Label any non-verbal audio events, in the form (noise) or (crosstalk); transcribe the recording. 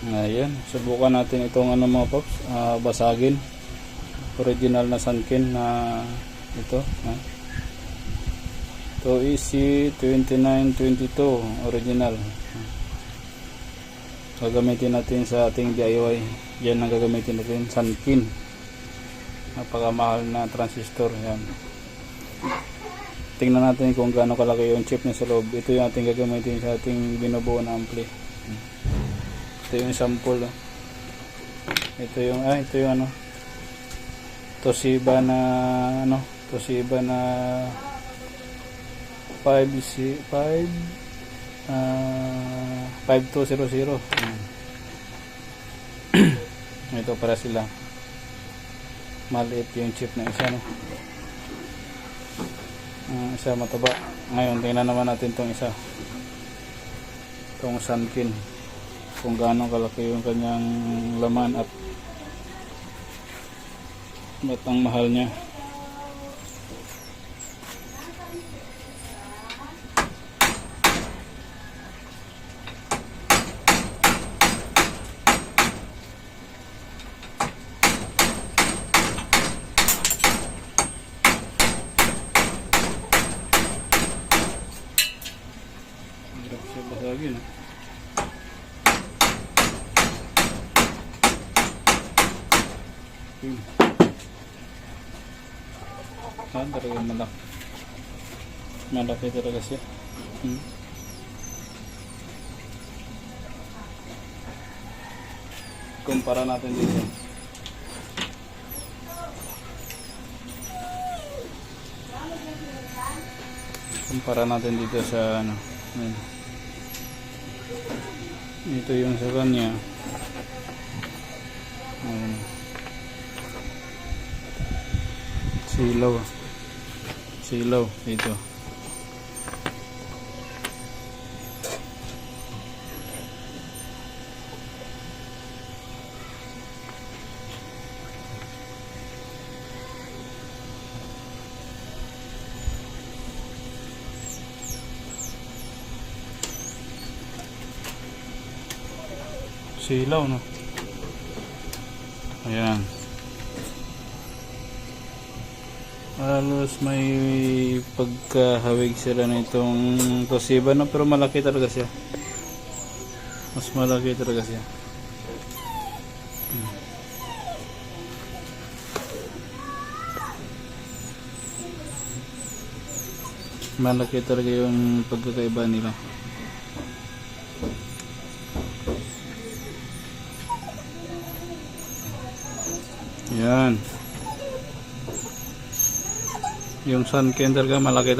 Ayan, subukan natin itong ano mga pops, ah, basagin. Original na sunken na ito. Ha? Ito EC 2922 original. Gagamitin natin sa ating DIY. Yan ang gagamitin natin, sunken. Napakamahal na transistor. Yan. Tingnan natin kung gaano kalaki yung chip na sa loob. Ito yung ating gagamitin sa ating binubuo na ampli. Ito yung sample. oh. Ito yung ah, ito yung ano. Toshiba na ano, Toshiba na 5C 5 ah 5200. Hmm. (clears throat) ito para sila. Maliit yung chip na isa no. Ah, isa mataba. Ngayon tingnan naman natin tong isa. Tong Sunkin kung gaano kalaki yung kanyang laman at ba't ang mahal niya Hirap siya basagin ah. Hmm. Ah, talaga malaki. Malaki talaga siya. Hmm. Kumpara natin dito. Kumpara natin dito sa ano. Ayan. Ito yung sa kanya. Ayan. Silaw. Silaw dito. Silaw no. Ayan. Halos may pagkahawig sila na itong Toshiba no pero malaki talaga siya. Mas malaki talaga siya. Hmm. Malaki talaga yung pagkakaiba nila. Yan. यंगसान के अंदर का मैं लगे